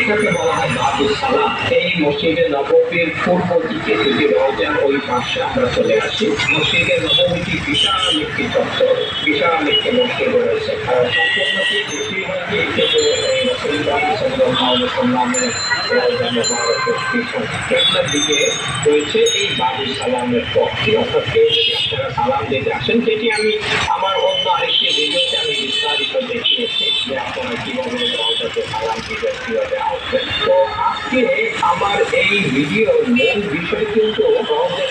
এটাকে বলা এই মসজিদে নববীর পূর্ব দিকে যদি রওজার ওই পাশে আমরা চলে আসি। মসজিদে নবমীটি বিশাল একটি চত্বর, বিশাল একটি মসজিদ রয়েছে। আর সম্পূর্ণটি বেশিরভাগই রওজা দিকে রয়েছে এই বাবু সালামের পথটি। অর্থাৎ কেউ যদি আপনারা সালাম দিতে আসেন, সেটি আমি আমার অন্য আরেকটি ভিডিওতে আমি বিস্তারিত দেখিয়েছি যে আপনারা কীভাবে রওজাতে সালাম কীভাবে আসবেন তো আজকে আমার এই ভিডিওর মূল বিষয় কিন্তু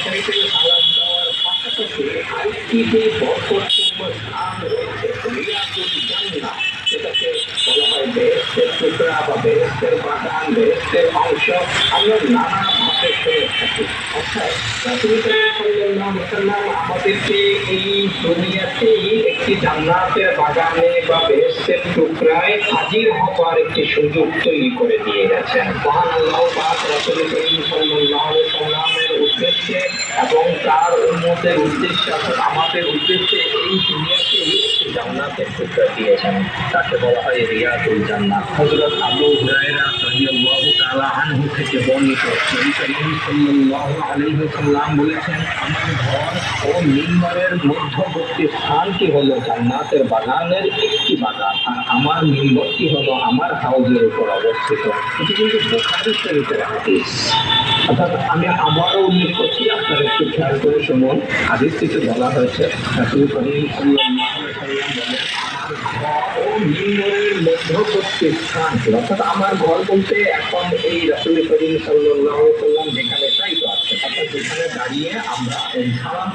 শরীফে সালাম দেওয়ার পাশাপাশি আরেকটি যে বরকতপূর্ণ স্থান রয়েছে রিয়াজুল জান্নাহ সেটাকে বলা বা বেহেস্তের অংশ আমরা থাকি অর্থাৎ আমাদেরকে এই দুনিয়াতেই একটি জান্নাতের বাগানে বা বেহেস্তের টুকরায় হাজির হওয়ার একটি সুযোগ তৈরি করে দিয়ে গেছেন মহান আল্লাহ পাক উদ্দেশ্যে এবং তার উম্মতের উদ্দেশ্যে আমাদের উদ্দেশ্যে এই দুনিয়াতেই একটি টুকরা দিয়েছেন তাকে বলা হয় রিয়াতুল জান্নাত হযরত আবু হুরায়রা রাদিয়াল্লাহু থেকে বর্ণিত। নবী বলেছেন, আমার ঘর ও মিম্বরের মধ্যবর্তী স্থানটি হলো জান্নাতের বাগানের একটি বাগান, আর আমার মিম্বরটি হলো আমার হাউজের উপর অবস্থিত। এটি কিন্তু বুখারী শরীফের হাদিস। অর্থাৎ আমি আবারও উল্লেখ করছি, আপনারা একটু খেয়াল করে শুনুন। হাদিসটিতে বলা হয়েছে মিম্বরের মধ্যবর্তী স্থান। অর্থাৎ আমার ঘর বলতে এখন এই রাসুল করিম সাল্লাহ ওয়াসাল্লাম যেখানে আছে অর্থাৎ যেখানে দাঁড়িয়ে আমরা এই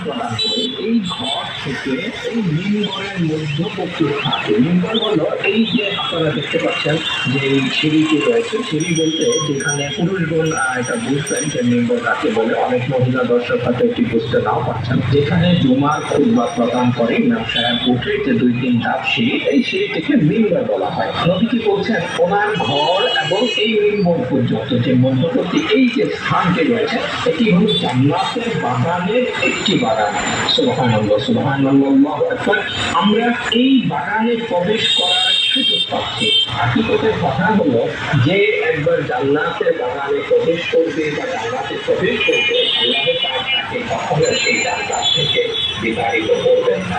প্রদান করি। এই ঘর থেকে এই মিম্বরের মধ্যবর্তী স্থান মিম্বর হলো এই যে আপনারা দেখতে পাচ্ছেন যে এই সিঁড়িটি রয়েছে। সিঁড়ি বলতে যেখানে পুরুষগণ এটা বুঝবেন যে মিম্বর কাকে বলে, অনেক মহিলা দর্শক হয়তো এটি বুঝতে নাও পারছেন। যেখানে জুমার খুতবা প্রদান করে ইমাম সাহেব উঠে যে দুই তিন ধাপ সিঁড়ি, এই সিঁড়িটিকে মিম্বর বলা হয়। নবীজি বলছেন ওনার ঘর এবং এই মিম্বর পর্যন্ত যে মধ্যবর্তী এই যে স্থানটি রয়েছে, এটি হলো জান্নাতের বাগানের একটি বাগান। সুবহানাল্লাহ সুবহানাল্লাহ আকবার আমরা এই বাগানে প্রবেশ করার সুযোগ পাচ্ছি। হাকিকতের কথা হলো যে একবার জান্নাতের বাগানে প্রবেশ করবে বা জান্নাতে প্রবেশ করবে, আল্লাহ পাক তাকে কখনো সেই জান্নাত থেকে বিতাড়িত করবেন না।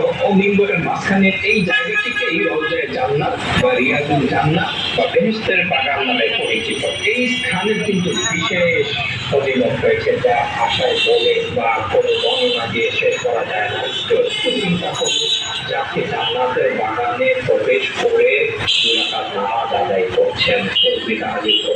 ও মিম্বরের মাঝখানে এই জায়গাটিকেই রওজায় জান্নাত বা রিয়াজুল জান্নাত বা বেহেশতের বাগান নামে পরিচিত। এই স্থানের কিন্তু বিশেষ ফজিলত রয়েছে যা আশায় বলে বা কোনো বর্ণনা দিয়ে শেষ করা যায় না। চিন্তা করুন যাকে জান্নাতের বাগানে প্রবেশ করে নামাজ আদায় করছেন।